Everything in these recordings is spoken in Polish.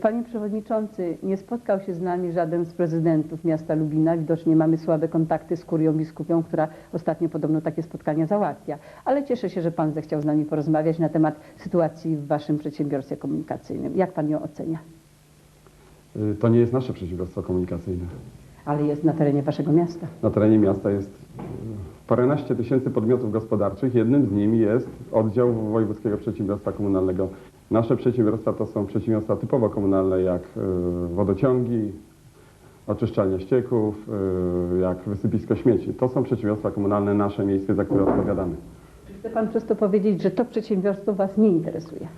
Panie Przewodniczący, nie spotkał się z nami żaden z prezydentów miasta Lubina. Widocznie mamy słabe kontakty z kurią biskupią, która ostatnio podobno takie spotkania załatwia. Ale cieszę się, że Pan zechciał z nami porozmawiać na temat sytuacji w Waszym przedsiębiorstwie komunikacyjnym. Jak Pan ją ocenia? Y, To nie jest nasze przedsiębiorstwo komunikacyjne. Ale jest na terenie Waszego miasta. Na terenie miasta jest y, paręnaście tysięcy podmiotów gospodarczych. Jednym z nimi jest oddział Wojewódzkiego Przedsiębiorstwa Komunalnego. Nasze przedsiębiorstwa to są przedsiębiorstwa typowo komunalne, jak y, wodociągi, oczyszczalnia ścieków, y, jak wysypisko śmieci. To są przedsiębiorstwa komunalne nasze, miejskie, za które odpowiadamy. Chce Pan przez to powiedzieć, że to przedsiębiorstwo Was nie interesuje?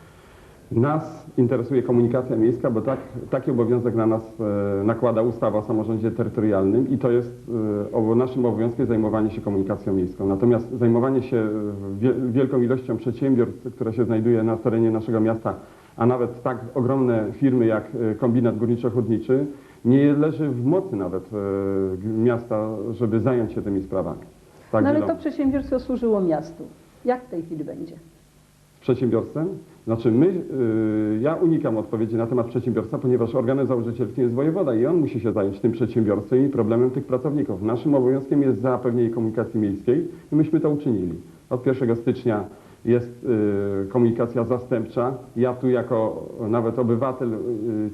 Nas interesuje komunikacja miejska, bo tak, taki obowiązek na nas e, nakłada ustawa o samorządzie terytorialnym i to jest e, naszym obowiązkiem zajmowanie się komunikacją miejską. Natomiast zajmowanie się e, wie, wielką ilością przedsiębiorstw, które się znajduje na terenie naszego miasta, a nawet tak ogromne firmy jak kombinat górniczo-hutniczy, nie leży w mocy nawet miasta, żeby zająć się tymi sprawami. Tak No ale wielo- to przedsiębiorstwo służyło miastu. Jak w tej chwili będzie? Z przedsiębiorstwem? Znaczy my, y, ja unikam odpowiedzi na temat przedsiębiorstwa, ponieważ organem założycielskim jest wojewoda i on musi się zająć tym przedsiębiorstwem i problemem tych pracowników. Naszym obowiązkiem jest zapewnienie komunikacji miejskiej i myśmy to uczynili. Od 1 stycznia jest y, komunikacja zastępcza. Ja tu jako nawet obywatel y,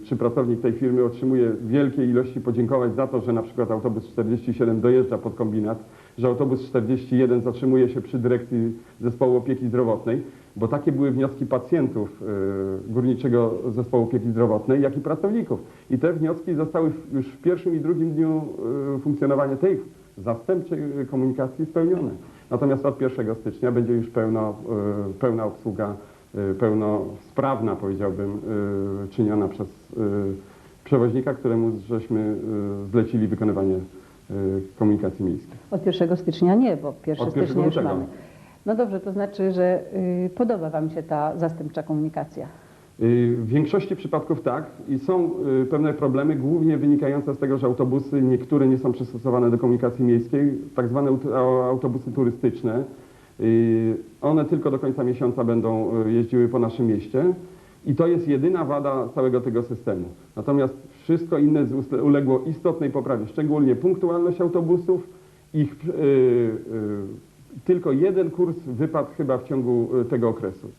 czy pracownik tej firmy otrzymuję wielkie ilości podziękować za to, że na przykład autobus 47 dojeżdża pod kombinat, że autobus 41 zatrzymuje się przy dyrekcji zespołu opieki zdrowotnej, bo takie były wnioski pacjentów y, Górniczego Zespołu Opieki Zdrowotnej, jak i pracowników. I te wnioski zostały już w pierwszym i drugim dniu y, funkcjonowania tej zastępczej komunikacji spełnione. Natomiast od 1 stycznia będzie już pełno, y, pełna obsługa, pełnosprawna powiedziałbym, czyniona przez przewoźnika, któremu żeśmy zlecili wykonywanie komunikacji miejskiej. Od 1 stycznia nie, bo 1 Od stycznia 1 już lutego. mamy. No dobrze, to znaczy, że y, podoba Wam się ta zastępcza komunikacja. Y, W większości przypadków tak i są y, pewne problemy, głównie wynikające z tego, że autobusy niektóre nie są przystosowane do komunikacji miejskiej, tak zwane aut- a- autobusy turystyczne. Y, One tylko do końca miesiąca będą y, jeździły po naszym mieście i to jest jedyna wada całego tego systemu. Natomiast wszystko inne z- uległo istotnej poprawie, szczególnie punktualność autobusów, ich y, y, tylko jeden kurs wypadł chyba w ciągu y, tego okresu.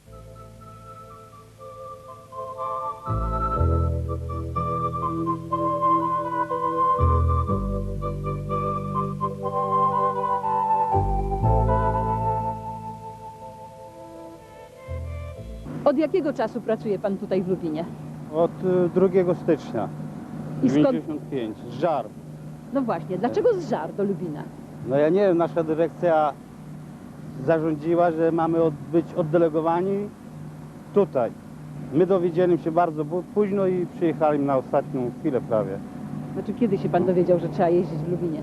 Od jakiego czasu pracuje Pan tutaj w Lubinie? Od y, 2 stycznia I skąd? 95, z żar. No właśnie, dlaczego z żar do Lubina? No ja nie wiem, nasza dyrekcja zarządziła, że mamy od, być oddelegowani tutaj. My dowiedzieliśmy się bardzo bu- późno i przyjechali na ostatnią chwilę prawie. Znaczy, kiedy się Pan dowiedział, że trzeba jeździć w Lubinie?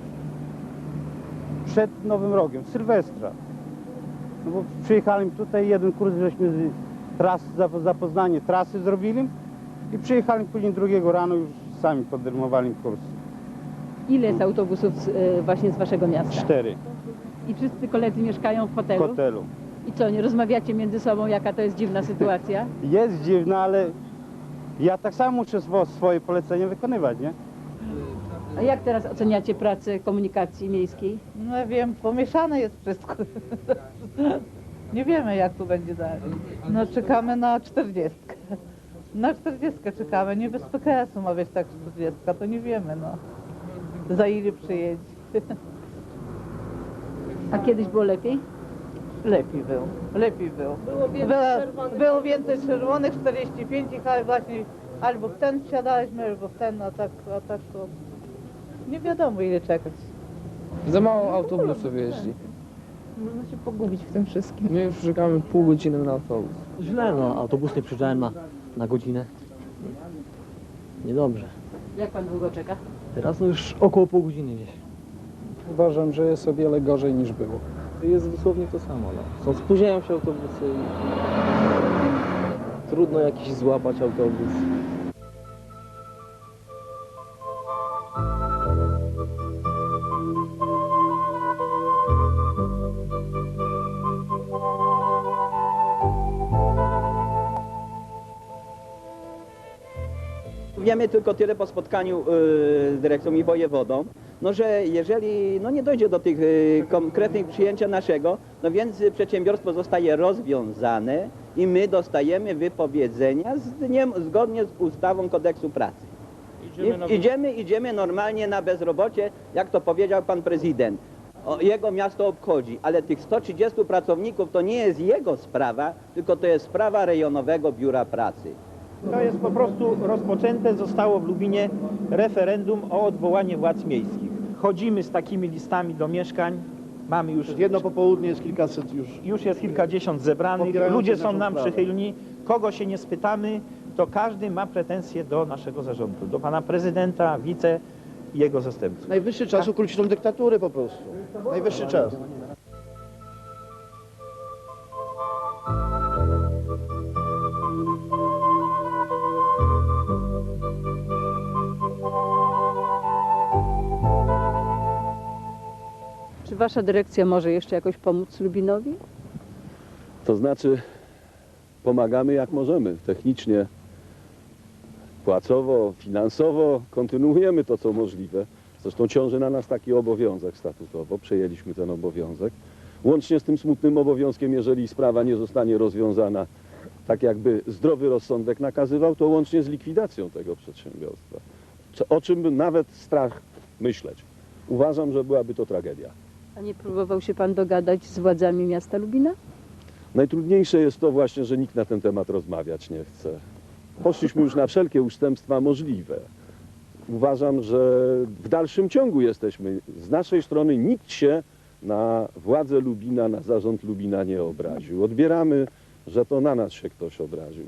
Przed Nowym Rokiem, Sylwestra. No bo przyjechali tutaj, jeden kurs żeśmy z tras, zapo- zapoznanie trasy zrobili i przyjechali później drugiego rano już sami podejmowali kurs. Ile jest autobusów z, y, właśnie z Waszego miasta? Cztery I wszyscy koledzy mieszkają w w hotelu? hotelu. I co, nie rozmawiacie między sobą, jaka to jest dziwna sytuacja? Jest dziwne, ale ja tak samo muszę swo- swoje polecenie wykonywać, nie? A jak teraz oceniacie pracę komunikacji miejskiej? No wiem, pomieszane jest wszystko. Nie wiemy jak tu będzie dalej. No czekamy na 40. Na 40 czekamy, nie bez PKS-u ma być tak 40, to nie wiemy no. Za ile przyjedzie. A kiedyś było lepiej? Lepiej było, lepiej było. Było więcej Było, czerwonych. było więcej czerwonych, 45, ale właśnie albo w ten wsiadaliśmy, albo w ten, a tak, a tak to nie wiadomo ile czekać. Za mało autobusów jeździ. Można się pogubić w tym wszystkim. My już czekamy pół godziny na autobus. Źle, no, autobus nie przyjeżdżałem na, na godzinę. Niedobrze. Jak Pan długo czeka? Teraz no już około pół godziny gdzieś. Uważam, że jest o wiele gorzej niż było. Jest dosłownie to samo, no. Są, spóźniają się autobusy i trudno jakiś złapać autobus. Wiemy tylko tyle po spotkaniu y, z dyrekcją i wojewodą, no że jeżeli no nie dojdzie do tych y, konkretnych przyjęcia naszego, no więc przedsiębiorstwo zostaje rozwiązane i my dostajemy wypowiedzenia z dniem, zgodnie z ustawą kodeksu pracy. I, idziemy, idziemy normalnie na bezrobocie, jak to powiedział pan prezydent. O, jego miasto obchodzi, ale tych 130 pracowników to nie jest jego sprawa, tylko to jest sprawa rejonowego biura pracy. To jest po prostu rozpoczęte, zostało w Lubinie referendum o odwołanie władz miejskich. Chodzimy z takimi listami do mieszkań, mamy już, Jedno popołudnie jest kilkaset już. już jest kilkadziesiąt zebranych, ludzie są naszą nam sprawę. przychylni, kogo się nie spytamy, to każdy ma pretensje do naszego zarządu, do pana prezydenta, wice i jego zastępców. Najwyższy czas ukrócić tą dyktaturę po prostu. Najwyższy czas. Czy wasza dyrekcja może jeszcze jakoś pomóc Lubinowi? To znaczy pomagamy jak możemy, technicznie, płacowo, finansowo, kontynuujemy to co możliwe. Zresztą ciąży na nas taki obowiązek statutowo, przejęliśmy ten obowiązek. Łącznie z tym smutnym obowiązkiem, jeżeli sprawa nie zostanie rozwiązana tak jakby zdrowy rozsądek nakazywał, to łącznie z likwidacją tego przedsiębiorstwa. O czym nawet strach myśleć. Uważam, że byłaby to tragedia. A nie próbował się pan dogadać z władzami miasta Lubina? Najtrudniejsze jest to właśnie, że nikt na ten temat rozmawiać nie chce. Poszliśmy już na wszelkie ustępstwa możliwe. Uważam, że w dalszym ciągu jesteśmy. Z naszej strony nikt się na władzę Lubina, na zarząd Lubina nie obraził. Odbieramy, że to na nas się ktoś obraził.